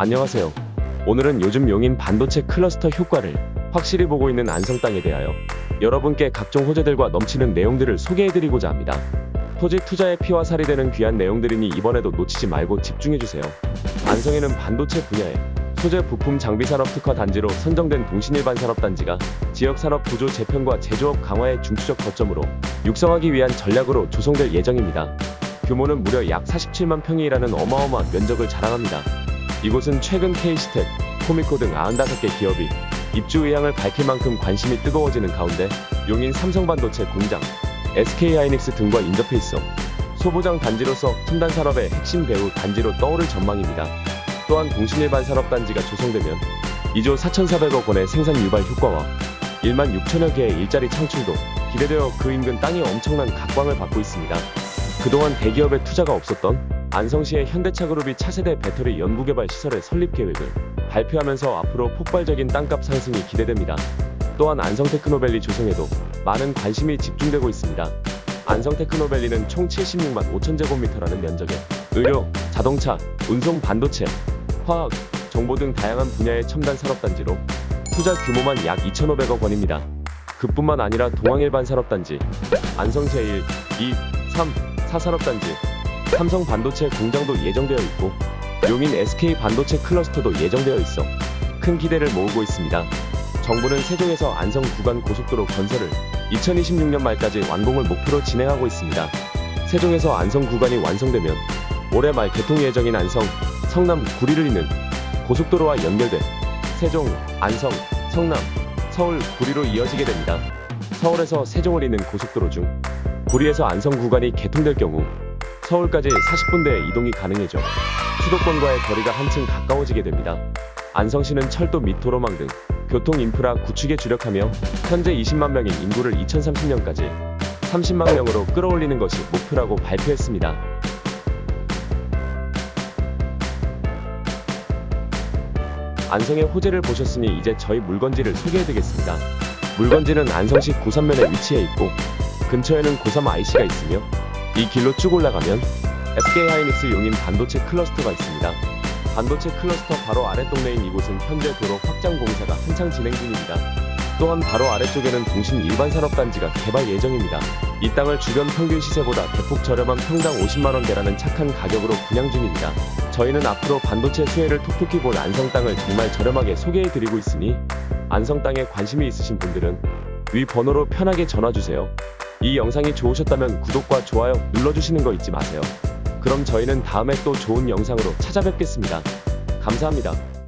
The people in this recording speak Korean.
안녕하세요. 오늘은 요즘 용인 반도체 클러스터 효과를 확실히 보고 있는 안성 땅에 대하여 여러분께 각종 호재들과 넘치는 내용들을 소개해드리고자 합니다. 토지 투자의 피와 살이 되는 귀한 내용들이니 이번에도 놓치지 말고 집중해주세요. 안성에는 반도체 분야에 소재 부품 장비 산업 특화 단지로 선정된 동신일반 산업 단지가 지역 산업 구조 재편과 제조업 강화의 중추적 거점으로 육성하기 위한 전략으로 조성될 예정입니다. 규모는 무려 약 47만 평이라는 어마어마한 면적을 자랑합니다. 이곳은 최근 K스텝, 코미코 등 95개 기업이 입주 의향을 밝힐 만큼 관심이 뜨거워지는 가운데 용인 삼성반도체 공장, SK하이닉스 등과 인접해 있어 소부장 단지로서 첨단 산업의 핵심 배후 단지로 떠오를 전망입니다. 또한 동신일반 산업단지가 조성되면 2조 4,400억 원의 생산 유발 효과와 1만 6천여 개의 일자리 창출도 기대되어 그 인근 땅이 엄청난 각광을 받고 있습니다. 그동안 대기업의 투자가 없었던 안성시의 현대차그룹이 차세대 배터리 연구개발 시설의 설립 계획을 발표하면서 앞으로 폭발적인 땅값 상승이 기대됩니다. 또한 안성테크노밸리 조성에도 많은 관심이 집중되고 있습니다. 안성테크노밸리는 총 76만 5천 제곱미터라는 면적에 의료, 자동차, 운송 반도체, 화학, 정보 등 다양한 분야의 첨단 산업단지로 투자 규모만 약 2,500억 원입니다. 그뿐만 아니라 동항일반 산업단지, 안성 제1, 2, 3, 4 산업단지, 삼성 반도체 공장도 예정되어 있고 용인 SK 반도체 클러스터도 예정되어 있어 큰 기대를 모으고 있습니다. 정부는 세종에서 안성 구간 고속도로 건설을 2026년 말까지 완공을 목표로 진행하고 있습니다. 세종에서 안성 구간이 완성되면 올해 말 개통 예정인 안성, 성남, 구리를 잇는 고속도로와 연결돼 세종, 안성, 성남, 서울, 구리로 이어지게 됩니다. 서울에서 세종을 잇는 고속도로 중 구리에서 안성 구간이 개통될 경우 서울까지 40분 내에 이동이 가능해져 수도권과의 거리가 한층 가까워지게 됩니다. 안성시는 철도 및 도로망 등 교통 인프라 구축에 주력하며 현재 20만 명인 인구를 2030년까지 30만 명으로 끌어올리는 것이 목표라고 발표했습니다. 안성의 호재를 보셨으니 이제 저희 물건지를 소개해드리겠습니다. 물건지는 안성시 고산면에 위치해 있고 근처에는 고삼 IC가 있으며 이 길로 쭉 올라가면 SK하이닉스 용인 반도체 클러스터가 있습니다. 반도체 클러스터 바로 아랫동네인 이곳은 현재 도로 확장 공사가 한창 진행 중입니다. 또한 바로 아래쪽에는 동신 일반 산업단지가 개발 예정입니다. 이 땅을 주변 평균 시세보다 대폭 저렴한 평당 50만원대라는 착한 가격으로 분양 중입니다. 저희는 앞으로 반도체 수혜를 톡톡히 본 안성 땅을 정말 저렴하게 소개해드리고 있으니 안성 땅에 관심이 있으신 분들은 위 번호로 편하게 전화주세요. 이 영상이 좋으셨다면 구독과 좋아요 눌러주시는 거 잊지 마세요. 그럼 저희는 다음에 또 좋은 영상으로 찾아뵙겠습니다. 감사합니다.